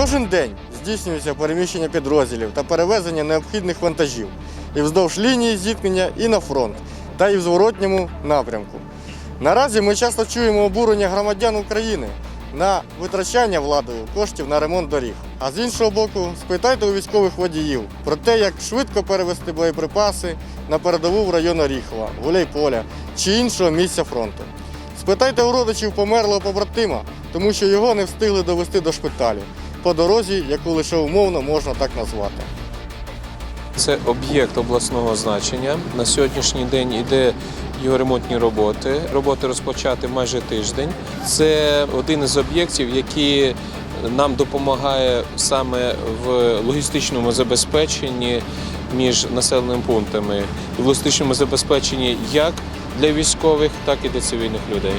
Кожен день здійснюється переміщення підрозділів та перевезення необхідних вантажів і вздовж лінії зіткнення, і на фронт, та і в зворотньому напрямку. Наразі ми часто чуємо обурення громадян України на витрачання владою коштів на ремонт доріг. А з іншого боку, спитайте у військових водіїв про те, як швидко перевести боєприпаси на передову в район Оріхова, Гуляйполя чи іншого місця фронту. Спитайте у родичів померлого побратима, тому що його не встигли довести до шпиталю по дорозі, яку лише умовно можна так назвати. Це об'єкт обласного значення. На сьогоднішній день іде його ремонтні роботи. Роботи розпочати майже тиждень. Це один із об'єктів, який нам допомагає саме в логістичному забезпеченні між населеними пунктами, в логістичному забезпеченні як для військових, так і для цивільних людей.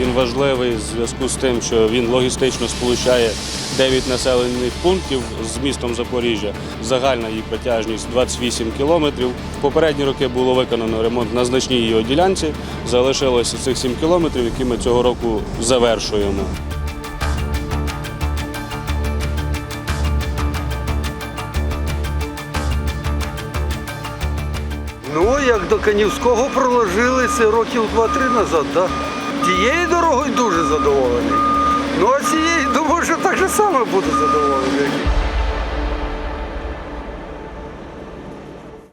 Він важливий в зв'язку з тим, що він логістично сполучає 9 населених пунктів з містом Запоріжжя. Загальна їх протяжність 28 кілометрів. Попередні роки було виконано ремонт на значній його ділянці. Залишилося цих 7 кілометрів, які ми цього року завершуємо. Ну, як до Канівського проложили це років 2-3 назад, да? Тією дорогою дуже задоволений. Ну а цією думаю, що так же само буду задоволений.